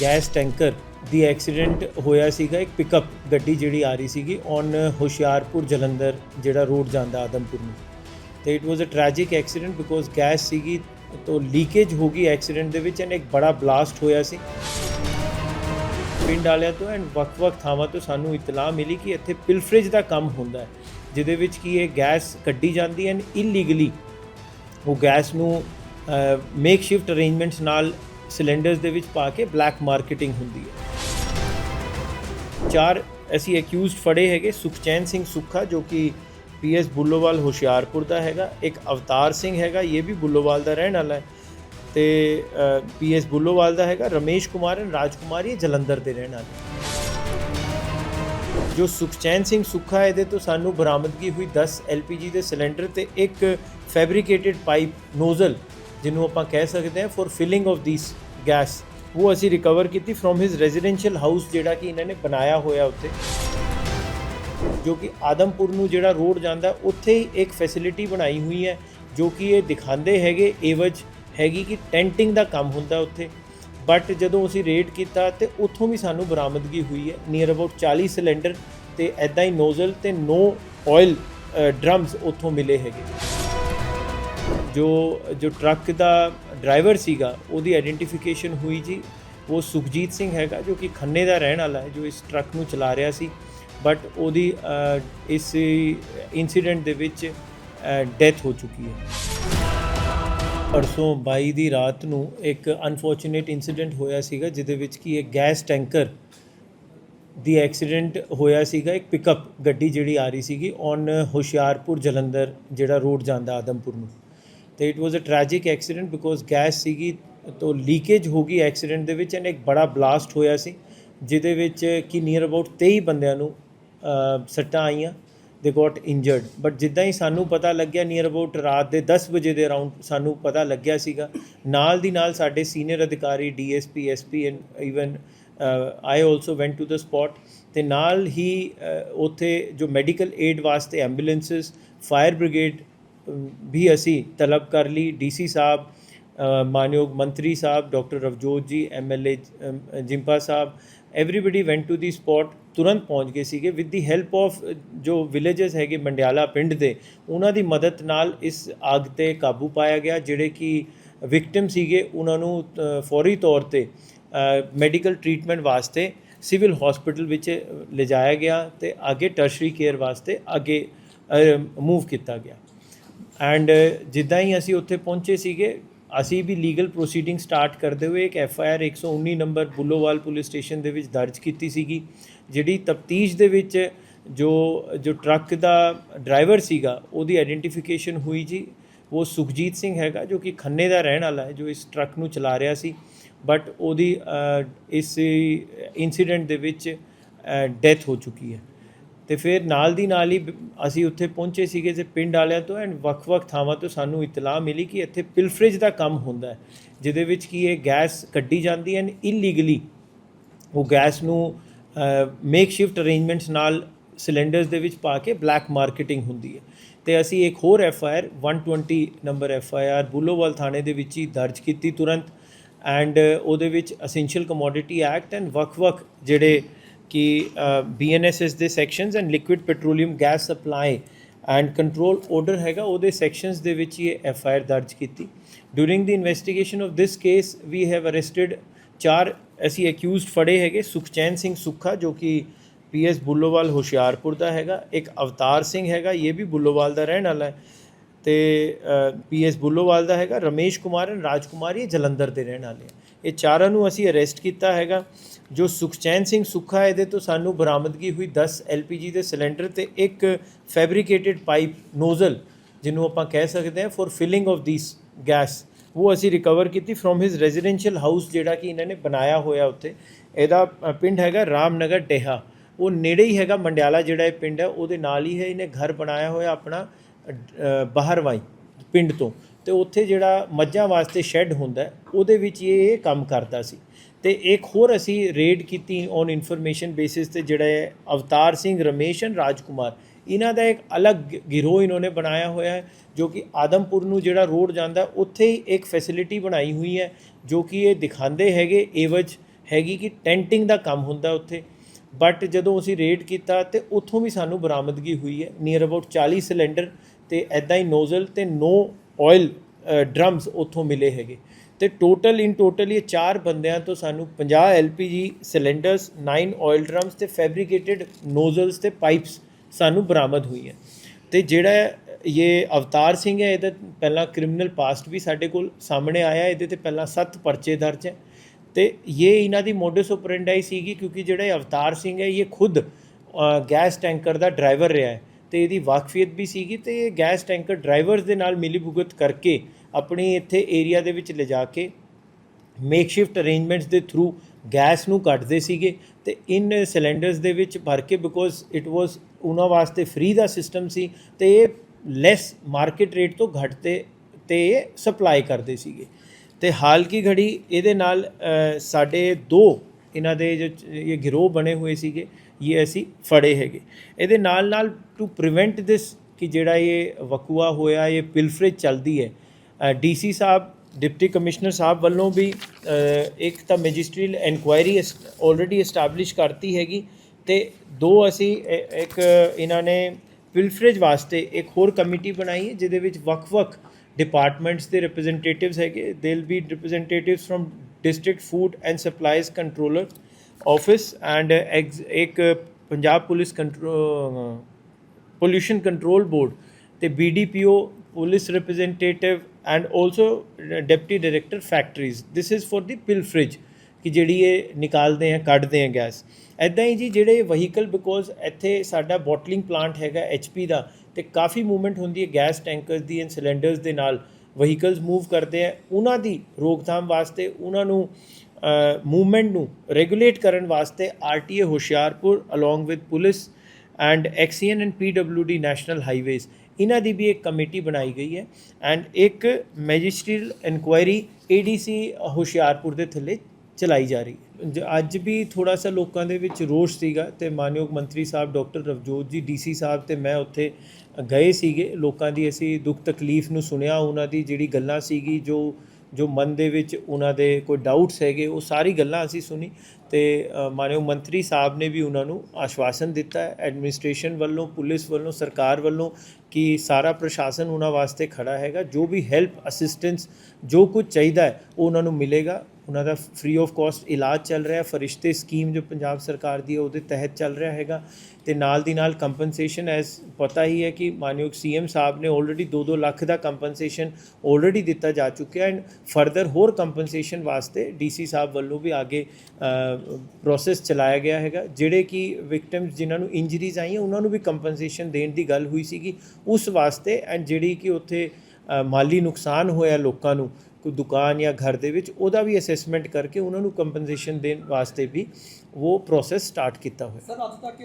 Gas tanker ਦੀ accident ਹੋਇਆ ਸੀਗਾ, ਇੱਕ ਪਿਕਅਪ ਗੱਡੀ ਜਿਹੜੀ ਆ ਰਹੀ ਸੀਗੀ ਔਨ ਹੁਸ਼ਿਆਰਪੁਰ ਜਲੰਧਰ, ਜਿਹੜਾ ਰੋਡ ਜਾਂਦਾ ਆਦਮਪੁਰ ਨੂੰ। ਤੇ it was a tragic accident because gas ਸੀਗੀ ਤੋਂ ਲੀਕੇਜ ਹੋ ਗਈ ਐਕਸੀਡੈਂਟ ਦੇ ਵਿੱਚ ਐਂਡ ਇੱਕ ਬੜਾ ਬਲਾਸਟ ਹੋਇਆ ਸੀ। ਪਿੰਡ ਵਾਲਿਆਂ ਤੋਂ ਐਂਡ ਵੱਖ-ਵੱਖ ਥਾਵਾਂ ਤੋਂ ਸਾਨੂੰ ਇਤਲਾਹ ਮਿਲੀ ਕਿ ਇੱਥੇ ਪਿਲਫਰੇਜ ਦਾ ਕੰਮ ਹੁੰਦਾ ਹੈ, ਜਿਹਦੇ ਵਿੱਚ ਕੀ ਇਹ ਗੈਸ ਕੱਢੀ ਜਾਂਦੀ ਐਂਡ ਇਲੀਗਲੀ ਉਹ ਗੈਸ ਨੂੰ ਮੇਕ ਸ਼ਿਫਟ ਅਰੇਂਜਮੈਂਟਸ ਨਾਲ ਸਿਲੰਡਰਸ ਦੇ ਵਿੱਚ ਪਾ ਕੇ ਬਲੈਕ ਮਾਰਕੀਟਿੰਗ ਹੁੰਦੀ ਹੈ। ਚਾਰ ਅਸੀਂ ਅਕਿਊਜ਼ਡ ਫੜੇ ਹੈਗੇ ਸੁਖਚੈਨ ਸਿੰਘ ਸੁੱਖਾ, ਜੋ ਕਿ ਪੀਐਸ ਬੁੱਲੋਵਾਲ ਹੁਸ਼ਿਆਰਪੁਰ ਦਾ ਹੈਗਾ। ਇੱਕ ਅਵਤਾਰ ਸਿੰਘ ਹੈਗਾ, ਇਹ ਵੀ ਬੁੱਲੋਵਾਲ ਦਾ ਰਹਿਣ ਵਾਲਾ ਹੈ। ਤੇ ਪੀਐਸ ਬੁੱਲੋਵਾਲ ਦਾ ਹੈਗਾ, ਰਮੇਸ਼ ਕੁਮਾਰ ਐਂਡ ਰਾਜਕੁਮਾਰ, ਇਹ ਜਲੰਧਰ ਦੇ ਰਹਿਣ ਵਾਲੇ ਜੋ ਸੁਖਚੈਨ ਸਿੰਘ ਸੁੱਖਾ, ਇਹਦੇ ਤੋਂ ਸਾਨੂੰ ਬਰਾਮਦਗੀ ਹੋਈ 10 ਐਲਪੀਜੀ ਦੇ ਸਿਲੰਡਰ ਤੇ ਇੱਕ ਫੈਬਰੀਕੇਟਿਡ ਪਾਈਪ ਨੋਜ਼ਲ ਜਿਹਨੂੰ ਆਪਾਂ ਕਹਿ ਸਕਦੇ ਹਾਂ for filling of these gas ਉਹ ਅਸੀਂ ਰਿਕਵਰ ਕੀਤੀ ਫਰੋਮ ਹਿਸ ਰੈਜ਼ੀਡੈਂਸ਼ੀਅਲ ਹਾਊਸ ਜਿਹੜਾ ਕਿ ਇਹਨਾਂ ਨੇ ਬਣਾਇਆ ਹੋਇਆ ਉੱਥੇ। ਜੋ ਕਿ ਆਦਮਪੁਰ ਨੂੰ ਜਿਹੜਾ ਰੋਡ ਜਾਂਦਾ, ਉੱਥੇ ਹੀ ਇੱਕ ਫੈਸਿਲਿਟੀ ਬਣਾਈ ਹੋਈ ਹੈ, ਜੋ ਕਿ ਇਹ ਦਿਖਾਉਂਦੇ ਹੈਗੇ ਏਵਜ ਹੈਗੀ ਕਿ ਟੈਂਟਿੰਗ ਦਾ ਕੰਮ ਹੁੰਦਾ ਉੱਥੇ। ਬਟ ਜਦੋਂ ਅਸੀਂ ਰੇਡ ਕੀਤਾ ਤੇ ਉੱਥੋਂ ਵੀ ਸਾਨੂੰ ਬਰਾਮਦਗੀ ਹੋਈ ਹੈ ਨੀਅਰ ਅਬਾਊਟ 40 ਸਿਲੰਡਰ ਤੇ ਐਦਾਂ ਹੀ ਨੋਜ਼ਲ ਤੇ ਨੋ ਆਇਲ ਡਰਮਸ ਉੱਥੋਂ ਮਿਲੇ ਹੈਗੇ। ਜੋ ਜੋ ਟਰੱਕ ਦਾ ਡਰਾਈਵਰ ਸੀਗਾ, ਉਹਦੀ ਆਇਡੈਂਟੀਫਿਕੇਸ਼ਨ ਹੋਈ ਜੀ। ਉਹ ਸੁਖਜੀਤ ਸਿੰਘ ਹੈਗਾ, ਜੋ ਕਿ ਖੰਨੇ ਦਾ ਰਹਿਣ ਵਾਲਾ ਹੈ, ਜੋ ਇਸ ਟਰੱਕ ਨੂੰ ਚਲਾ ਰਿਹਾ ਸੀ। ਬਟ ਉਹਦੀ ਇਸ ਇਨਸੀਡੈਂਟ ਦੇ ਵਿੱਚ ਡੈਥ ਹੋ ਚੁੱਕੀ ਹੈ। ਪਰਸੋਂ 22 ਦੀ ਰਾਤ ਨੂੰ ਇੱਕ ਅਨਫੋਰਚੂਨੇਟ ਇਨਸੀਡੈਂਟ ਹੋਇਆ ਸੀਗਾ, ਜਿਹਦੇ ਵਿੱਚ ਕੀ ਇੱਕ ਗੈਸ ਟੈਂਕਰ ਦੀ ਐਕਸੀਡੈਂਟ ਹੋਇਆ ਸੀਗਾ। ਇੱਕ ਪਿਕਅਪ ਗੱਡੀ ਜਿਹੜੀ ਆ ਰਹੀ ਸੀਗੀ ਔਨ ਹੁਸ਼ਿਆਰਪੁਰ ਜਲੰਧਰ, ਜਿਹੜਾ ਰੋਡ ਜਾਂਦਾ ਆਦਮਪੁਰ ਨੂੰ। ਤੇ it was a tragic accident because gas ਸੀਗੀ ਤੋਂ ਲੀਕੇਜ ਹੋ ਗਈ ਐਕਸੀਡੈਂਟ ਦੇ ਵਿੱਚ ਐਂਡ ਇੱਕ ਬੜਾ ਬਲਾਸਟ ਹੋਇਆ ਸੀ ਜਿਹਦੇ ਵਿੱਚ ਕਿ ਨੀਅਰ ਅਬਾਊਟ 23 ਬੰਦਿਆਂ ਨੂੰ ਸੱਟਾਂ ਆਈਆਂ ਦੇ ਗੋਟ ਇੰਜਰਡ ਬਟ ਜਿੱਦਾਂ ਹੀ ਸਾਨੂੰ ਪਤਾ ਲੱਗਿਆ ਨੀਅਰ ਅਬਾਊਟ ਰਾਤ ਦੇ 10 ਵਜੇ ਦੇ ਅਰਾਊਂਡ ਸਾਨੂੰ ਪਤਾ ਲੱਗਿਆ ਸੀਗਾ ਨਾਲ ਦੀ ਨਾਲ ਸਾਡੇ ਸੀਨੀਅਰ ਅਧਿਕਾਰੀ DSP SP and even I also went to the spot ਤੇ ਨਾਲ ਹੀ ਅ, ਉੱਥੇ ਜੋ ਮੈਡੀਕਲ ਏਡ ਵਾਸਤੇ ਐਂਬੂਲੈਂਸਸ ਫਾਇਰ ਬ੍ਰਿਗੇਡ ਵੀ ਅਸੀਂ ਤਲਬ ਕਰ ਲਈ। ਡੀਸੀ ਸਾਹਿਬ ਮਾਨਯੋਗ ਮੰਤਰੀ sahib, doctor Ravjot ji MLA Jimpa sahib everybody went to the spot ਤੁਰੰਤ ਪਹੁੰਚ ਗਏ ਸੀਗੇ। ਵਿਦ ਦੀ ਹੈਲਪ ਆਫ ਜੋ ਵਿਲੇजेस ਹੈਗੇ ਮੰਡਿਆਲਾ ਪਿੰਡ ਦੇ, ਉਹਨਾਂ ਦੀ ਮਦਦ ਨਾਲ ਇਸ ਅੱਗ ਤੇ ਕਾਬੂ ਪਾਇਆ ਗਿਆ, ਜਿਹੜੇ ਕਿ ਵਿਕਟਿਮ ਸੀਗੇ, ਉਹਨਾਂ ਨੂੰ ਫੌਰੀ ਤੌਰ ਤੇ ਮੈਡੀਕਲ ਟ੍ਰੀਟਮੈਂਟ ਵਾਸਤੇ ਸਿਵਲ ਹਸਪੀਟਲ ਵਿੱਚ ਲਿਜਾਇਆ ਗਿਆ ਤੇ ਅੱਗੇ ਟਰਸ਼ਰੀ ਕੇਅਰ ਵਾਸਤੇ ਅੱਗੇ ਮੂਵ ਕੀਤਾ ਗਿਆ। ਐਂਡ uh, ਜਿੱਦਾਂ ਹੀ ਅਸੀਂ ਉੱਥੇ ਪਹੁੰਚੇ ਸੀਗੇ, ਅਸੀਂ ਵੀ ਲੀਗਲ ਪ੍ਰੋਸੀਡਿੰਗ ਸਟਾਰਟ ਕਰਦੇ ਹੋਏ ਇੱਕ F I R 119 number Bullowal police station ਦੇ ਵਿੱਚ ਦਰਜ ਕੀਤੀ ਸੀਗੀ, ਜਿਹੜੀ ਤਫਤੀਸ਼ ਦੇ ਵਿੱਚ ਜੋ ਜੋ ਟਰੱਕ ਦਾ ਡਰਾਈਵਰ ਸੀਗਾ, ਉਹਦੀ ਆਇਡੈਂਟੀਫਿਕੇਸ਼ਨ ਹੋਈ ਜੀ। ਉਹ ਸੁਖਜੀਤ ਸਿੰਘ ਹੈਗਾ, ਜੋ ਕਿ ਖੰਨੇ ਦਾ ਰਹਿਣ ਵਾਲਾ ਹੈ, ਜੋ ਇਸ ਟਰੱਕ ਨੂੰ ਚਲਾ ਰਿਹਾ ਸੀ। ਬਟ ਉਹਦੀ ਇਸ ਇਨਸੀਡੈਂਟ ਦੇ ਵਿੱਚ ਡੈਥ ਹੋ ਚੁੱਕੀ ਹੈ। ਤੇ ਫਿਰ ਨਾਲ ਦੀ ਨਾਲ ਹੀ ਬ- ਅਸੀਂ ਉੱਥੇ ਪਹੁੰਚੇ ਸੀਗੇ ਤੇ ਪਿੰਡ ਵਾਲਿਆਂ ਤੋਂ ਐਂਡ ਵੱਖ-ਵੱਖ ਥਾਵਾਂ ਤੋਂ ਸਾਨੂੰ ਇਤਲਾਹ ਮਿਲੀ ਕਿ ਇੱਥੇ ਪਿਲਫਰੇਜ ਦਾ ਕੰਮ ਹੁੰਦਾ ਹੈ, ਜਿਹਦੇ ਵਿੱਚ ਕੀ ਇਹ ਗੈਸ ਕੱਢੀ ਜਾਂਦੀ ਹੈ ਇਲੀਗਲੀ ਉਹ ਗੈਸ ਨੂੰ ਮੇਕਸ਼ਿਫਟ ਅਰੇਂਜਮੈਂਟਸ ਨਾਲ ਸਿਲੰਡਰਸ ਦੇ ਵਿੱਚ ਪਾ ਕੇ ਬਲੈਕ ਮਾਰਕੀਟਿੰਗ ਹੁੰਦੀ ਹੈ। ਤੇ ਅਸੀਂ ਇੱਕ ਹੋਰ F I R 120 number F I R Bullowal ਥਾਣੇ ਦੇ ਵਿੱਚ ਹੀ ਦਰਜ ਕੀਤੀ ਤੁਰੰਤ ਐਂਡ ਉਹਦੇ ਵਿੱਚ ਅਸੈਂਸ਼ੀਅਲ ਕਮੋਡਿਟੀ ਐਕਟ ਐਂਡ ਵੱਖ-ਵੱਖ ਜਿਹੜੇ ਕਿ ਬੀਐਨਐਸਐਸ ਦੇ sections and liquid petroleum gas supply and control order ਹੈਗਾ, ਉਹਦੇ ਸੈਕਸ਼ਨਸ ਦੇ ਵਿੱਚ ਹੀ ਇਹ ਐਫ ਆਈ ਆਰ ਦਰਜ ਕੀਤੀ। During the investigation of this case we have arrested ਚਾਰ, ਅਸੀਂ ਅਕਿਊਜ਼ਡ ਫੜੇ ਹੈਗੇ, ਸੁਖਚੈਨ ਸਿੰਘ ਸੁੱਖਾ, ਜੋ ਕਿ ਪੀਐਸ ਬੁੱਲੋਵਾਲ ਹੁਸ਼ਿਆਰਪੁਰ ਦਾ ਹੈਗਾ, ਇੱਕ ਅਵਤਾਰ ਸਿੰਘ ਹੈਗਾ, ਇਹ ਵੀ ਬੁੱਲੋਵਾਲ ਦਾ ਰਹਿਣ ਵਾਲਾ ਹੈ। ਤੇ ਪੀਐਸ ਬੁੱਲੋਵਾਲ ਦਾ ਹੈਗਾ, ਰਮੇਸ਼ ਕੁਮਾਰ ਐਂਡ ਰਾਜਕੁਮਾਰ ਇਹ ਜਲੰਧਰ ਦੇ ਰਹਿਣ ਵਾਲੇ ਆ। ਇਹ ਚਾਰਾਂ ਨੂੰ ਅਸੀਂ ਅਰੈਸਟ ਕੀਤਾ ਹੈਗਾ। ਜੋ ਸੁਖਚੈਨ ਸਿੰਘ ਸੁੱਖਾ, ਇਹਦੇ ਤੋਂ ਸਾਨੂੰ ਬਰਾਮਦਗੀ ਹੋਈ 10 ਐਲਪੀਜੀ ਦੇ ਸਿਲੰਡਰ ਤੇ ਇੱਕ ਫੈਬਰੀਕੇਟਿਡ ਪਾਈਪ ਨੋਜ਼ਲ ਜਿਹਨੂੰ ਆਪਾਂ ਕਹਿ ਸਕਦੇ ਹਾਂ for filling of these gas ਉਹ ਅਸੀਂ ਰਿਕਵਰ ਕੀਤੀ ਫਰੋਮ ਹਿਸ ਰੈਜ਼ੀਡੈਂਸ਼ੀਅਲ ਹਾਊਸ ਜਿਹੜਾ ਕਿ ਇਹਨਾਂ ਨੇ ਬਣਾਇਆ ਹੋਇਆ ਉੱਥੇ। ਇਹਦਾ ਪਿੰਡ ਹੈਗਾ ਰਾਮਨਗਰ ਟੇਹਾ ਉਹ ਨੇੜੇ ਹੀ ਹੈਗਾ ਮੰਡਿਆਲਾ ਜਿਹੜਾ ਇਹ ਪਿੰਡ ਹੈ, ਉਹਦੇ ਨਾਲ ਹੀ ਹੈ, ਇਹਨੇ ਘਰ ਬਣਾਇਆ ਹੋਇਆ ਆਪਣਾ। ਬਾਹਰਵਾਈ ਪਿੰਡ ਤੋਂ। ਤੇ ਉੱਥੇ ਜਿਹੜਾ ਮੱਝਾਂ ਵਾਸਤੇ ਸ਼ੈੱਡ ਹੁੰਦਾ ਉਹਦੇ ਵਿੱਚ ਇਹ ਇਹ ਕੰਮ ਕਰਦਾ ਸੀ। ਤੇ ਇੱਕ ਹੋਰ ਅਸੀਂ ਰੇਡ ਕੀਤੀ ਔਨ ਇਨਫੋਰਮੇਸ਼ਨ ਬੇਸਿਸ ਤੇ ਜਿਹੜਾ ਹੈ ਅਵਤਾਰ ਸਿੰਘ ਰਮੇਸ਼ ਐਂਡ ਰਾਜਕੁਮਾਰ, ਇਹਨਾਂ ਦਾ ਇੱਕ ਅਲੱਗ ਗਿਰੋਹ ਇਹਨਾਂ ਨੇ ਬਣਾਇਆ ਹੋਇਆ ਹੈ, ਜੋ ਕਿ ਆਦਮਪੁਰ ਨੂੰ ਜਿਹੜਾ ਰੋਡ ਜਾਂਦਾ, ਉੱਥੇ ਹੀ ਇੱਕ ਫੈਸਿਲਿਟੀ ਬਣਾਈ ਹੋਈ ਹੈ, ਜੋ ਕਿ ਇਹ ਦਿਖਾਉਂਦੇ ਹੈਗੇ, ਏਵਜ ਹੈਗੀ ਕਿ ਟੈਂਟਿੰਗ ਦਾ ਕੰਮ ਹੁੰਦਾ ਉੱਥੇ। ਬਟ ਜਦੋਂ ਅਸੀਂ ਰੇਡ ਕੀਤਾ ਤੇ ਉੱਥੋਂ ਵੀ ਸਾਨੂੰ ਬਰਾਮਦਗੀ ਹੋਈ ਹੈ ਨੀਅਰ ਅਬਾਊਟ 40 ਸਿਲੰਡਰ ਤੇ ਐਦਾਂ ਹੀ ਨੋਜ਼ਲ ਤੇ ਨੋ ਆਇਲ ਡਰਮਸ ਉੱਥੋਂ ਮਿਲੇ ਹੈਗੇ। ਤੇ ਟੋਟਲ, ਇਨ ਟੋਟਲ ਇਹ ਚਾਰ ਬੰਦਿਆਂ ਤੋਂ ਸਾਨੂੰ 50 LPG ਸਿਲੰਡਰਸ 9 ਆਇਲ ਡਰਮਸ ਤੇ ਫੈਬਰੀਕੇਟਿਡ ਨੋਜ਼ਲਸ ਤੇ ਪਾਈਪਸ ਸਾਨੂੰ ਬਰਾਮਦ ਹੋਈਆਂ। ਤੇ ਜਿਹੜਾ ਇਹ ਅਵਤਾਰ ਸਿੰਘ ਹੈ, ਇਹਦਾ ਪਹਿਲਾਂ ਕ੍ਰਿਮੀਨਲ ਪਾਸਟ ਵੀ ਸਾਡੇ ਕੋਲ ਸਾਹਮਣੇ ਆਇਆ, ਇਹਦੇ ਤੇ ਪਹਿਲਾਂ 7 ਪਰਚੇ ਦਰਜ ਹੈ। ਤੇ ਇਹ ਇਹਨਾਂ ਦੀ ਮੋਡਸ ਆਪਰੈਂਡਾਈ ਸੀਗੀ ਕਿਉਂਕਿ ਜਿਹੜਾ ਅਵਤਾਰ ਸਿੰਘ ਹੈ, ਇਹ ਖੁਦ ਗੈਸ ਟੈਂਕਰ ਦਾ ਡਰਾਈਵਰ ਰਿਹਾ ਹੈ। ਤੇ ਇਹਦੀ ਵਾਕਫੀਅਤ ਵੀ ਸੀਗੀ ਤੇ ਇਹ ਗੈਸ ਟੈਂਕਰ ਡਰਾਈਵਰਸ ਦੇ ਨਾਲ ਮਿਲੀ ਭੁਗਤ ਕਰਕੇ ਆਪਣੀ ਇੱਥੇ ਏਰੀਆ ਦੇ ਵਿੱਚ ਲਿਜਾ ਕੇ ਮੇਕਸ਼ਿਫਟ ਅਰੇਂਜਮੈਂਟਸ ਦੇ ਥਰੂ ਗੈਸ ਨੂੰ ਕੱਢਦੇ ਸੀਗੇ ਤੇ ਇਨ ਸਿਲੰਡਰਸ ਦੇ ਵਿੱਚ ਭਰ ਕੇ ਬਿਕੋਜ਼ ਇਟ ਵਾਸ ਉਹਨਾਂ ਵਾਸਤੇ ਫ੍ਰੀ ਦਾ ਸਿਸਟਮ ਸੀ ਤੇ ਇਹ ਲੈਸ ਮਾਰਕੀਟ ਰੇਟ ਤੋਂ ਘੱਟ ਤੇ ਤੇ ਸਪਲਾਈ ਕਰਦੇ ਸੀਗੇ। ਤੇ ਹਾਲ ਕੀ ਘੜੀ ਇਹਦੇ ਨਾਲ ਸਾਡੇ ਦੋ ਇਹਨਾਂ ਦੇ ਜੋ ਇਹ ਗਿਰੋਹ ਬਣੇ ਹੋਏ ਸੀਗੇ, ਇਹ ਅਸੀਂ ਫੜੇ ਹੈਗੇ। ਇਹਦੇ ਨਾਲ ਨਾਲ ਟੂ ਪ੍ਰੀਵੈਂਟ ਦਿਸ ਕਿ ਜਿਹੜਾ ਇਹ ਵਕੂਆ ਹੋਇਆ, ਇਹ ਪਿਲਫਰੇਜ ਚੱਲਦੀ ਹੈ DC Sahib deputy commissioner Sahib ਵੱਲੋਂ ਵੀ ਇੱਕ ਤਾਂ ਮੈਜਿਸਟਰੀਅਲ ਇਨਕੁਆਇਰੀ ਆਲਰੇਡੀ ਐਸਟੈਬਲਿਸ਼ ਕਰਤੀ ਹੈਗੀ ਤੇ ਦੋ ਅਸੀਂ ਇੱਕ ਇਹਨਾਂ ਨੇ ਪਿਲਫਰੇਜ ਵਾਸਤੇ ਇੱਕ ਹੋਰ ਕਮੇਟੀ ਬਣਾਈ ਹੈ, ਜਿਹਦੇ ਵਿੱਚ ਵੱਖ-ਵੱਖ ਡਿਪਾਰਟਮੈਂਟਸ ਦੇ ਰਿਪਰੈਜ਼ੈਂਟੇਟਿਵਸ ਹੈਗੇ they will be representatives from district food and supplies controller office and ਇੱਕ Punjab police control pollution control board. ਤੇ BDPO police representative and also uh, deputy director factories. This is for the pilferage ਕਿ ਜਿਹੜੀ ਇਹ ਨਿਕਾਲਦੇ ਆ ਕੱਢਦੇ ਆ gas ਐਦਾਂ ਹੀ ਜੀ ਜਿਹੜੇ ਵਹੀਕਲ ਬਿਕੋਜ਼ ਇੱਥੇ ਸਾਡਾ ਬੋਟਲਿੰਗ ਪਲਾਂਟ ਹੈਗਾ HP ਦਾ ਤੇ ਕਾਫੀ ਮੂਵਮੈਂਟ ਹੁੰਦੀ ਹੈ ਗੈਸ ਟੈਂਕਰਸ ਦੀ ਐਂਡ ਸਿਲੰਡਰਸ ਦੇ ਨਾਲ ਵਹੀਕਲਸ ਮੂਵ ਕਰਦੇ ਆ, ਉਹਨਾਂ ਦੀ ਰੋਕਥਾਮ ਵਾਸਤੇ, ਉਹਨਾਂ ਨੂੰ ਮੂਵਮੈਂਟ ਨੂੰ ਰੈਗੂਲੇਟ ਕਰਨ ਵਾਸਤੇ RTA Hoshiarpur along with police and XEN and PWD national highways ਇਹਨਾਂ ਦੀ ਵੀ ਇੱਕ ਕਮੇਟੀ ਬਣਾਈ ਗਈ ਹੈ ਐਂਡ ਇੱਕ ਮੈਜਿਸਟਰੀਅਲ ਇਨਕੁਆਇਰੀ ਏਡੀਸੀ ਹੁਸ਼ਿਆਰਪੁਰ ਦੇ ਥੱਲੇ ਚਲਾਈ ਜਾ ਰਹੀ ਹੈ। ਅੱਜ ਵੀ ਥੋੜਾ ਸਾ ਲੋਕਾਂ ਦੇ ਵਿੱਚ ਰੋਸ਼ ਸੀਗਾ ਤੇ ਮਾਨਯੋਗ ਮੰਤਰੀ ਸਾਹਿਬ ਡਾਕਟਰ ਰਵਜੋਤ ਜੀ ਡੀਸੀ ਸਾਹਿਬ ਤੇ ਮੈਂ ਉੱਥੇ ਗਏ ਸੀਗੇ। ਲੋਕਾਂ ਦੀ ਅਸੀਂ ਦੁੱਖ ਤਕਲੀਫ ਨੂੰ ਸੁਣਿਆ ਉਹਨਾਂ ਦੀ ਜਿਹੜੀ ਗੱਲਾਂ ਸੀਗੀ ਜੋ ਜੋ ਮਨ ਦੇ ਵਿੱਚ ਉਹਨਾਂ ਦੇ ਕੋਈ ਡਾਊਟਸ ਹੈਗੇ ਉਹ ਸਾਰੀ ਗੱਲਾਂ ਅਸੀਂ ਸੁਣੀ ਤੇ ਅ, ਮਾਨਯੋਗ ਮੰਤਰੀ ਸਾਹਿਬ ਨੇ ਵੀ ਉਹਨਾਂ ਨੂੰ ਆਸ਼ਵਾਸਨ ਦਿੱਤਾ ਹੈ। ਐਡਮਿਨਿਸਟ੍ਰੇਸ਼ਨ ਵੱਲੋਂ ਪੁਲਿਸ ਵੱਲੋਂ ਸਰਕਾਰ ਵੱਲੋਂ ਕਿ ਸਾਰਾ ਪ੍ਰਸ਼ਾਸਨ ਉਹਨਾਂ ਵਾਸਤੇ ਖੜਾ ਹੈਗਾ। ਜੋ ਵੀ ਹੈਲਪ ਅਸਿਸਟੈਂਸ ਜੋ ਕੁਝ ਚਾਹੀਦਾ ਹੈ ਉਹ ਉਹਨਾਂ ਨੂੰ ਮਿਲੇਗਾ। ਉਹਨਾਂ ਦਾ ਫ੍ਰੀ ਆਫ ਕਾਸਟ ਇਲਾਜ ਚੱਲ ਰਿਹਾ ਹੈ ਫਰਿਸ਼ਤੇ ਸਕੀਮ ਜੋ ਪੰਜਾਬ ਸਰਕਾਰ ਦੀ ਹੈ, ਉਹਦੇ ਤਹਿਤ ਚੱਲ ਰਿਹਾ ਹੈਗਾ ਤੇ ਨਾਲ ਦੀ ਨਾਲ ਕੰਪਨਸੇਸ਼ਨ ਐਸ ਪਤਾ ਹੀ ਹੈ ਕਿ ਮਾਨਯੋਗ ਸੀਐਮ ਸਾਹਿਬ ਨੇ ਆਲਰੇਡੀ 2-2 ਲੱਖ ਦਾ ਕੰਪਨਸੇਸ਼ਨ ਆਲਰੇਡੀ ਦਿੱਤਾ ਜਾ ਚੁੱਕਿਆ ਐਂਡ ਫਰਦਰ ਹੋਰ ਕੰਪਨਸੇਸ਼ਨ ਵਾਸਤੇ ਡੀਸੀ ਸਾਹਿਬ ਵੱਲੋਂ ਵੀ ਅੱਗੇ ਪ੍ਰੋਸੈਸ ਚਲਾਇਆ ਗਿਆ ਹੈਗਾ, ਜਿਹੜੇ ਕਿ ਵਿਕਟਿਮਸ ਜਿਨ੍ਹਾਂ ਨੂੰ ਇੰਜਰੀਜ਼ ਆਈਆਂ, ਉਹਨਾਂ ਨੂੰ ਵੀ ਕੰਪਨਸੇਸ਼ਨ ਦੇਣ ਦੀ ਗੱਲ ਹੋਈ ਸੀਗੀ, ਉਸ ਵਾਸਤੇ ਐਂਡ ਜਿਹੜੀ ਕਿ ਉੱਥੇ ਮਾਲੀ ਨੁਕਸਾਨ ਹੋਇਆ ਲੋਕਾਂ ਨੂੰ ਕੋਈ ਦੁਕਾਨ ਜਾਂ ਘਰ ਦੇ ਵਿੱਚ, ਉਹਦਾ ਵੀ ਅਸੈਸਮੈਂਟ ਕਰਕੇ ਉਹਨਾਂ ਨੂੰ ਕੰਪਨਸੇਸ਼ਨ ਦੇਣ ਵਾਸਤੇ ਵੀ ਉਹ ਪ੍ਰੋਸੈਸ ਸਟਾਰਟ ਕੀਤਾ ਹੋਇਆ। ਸਰ ਅੱਜ ਤੱਕ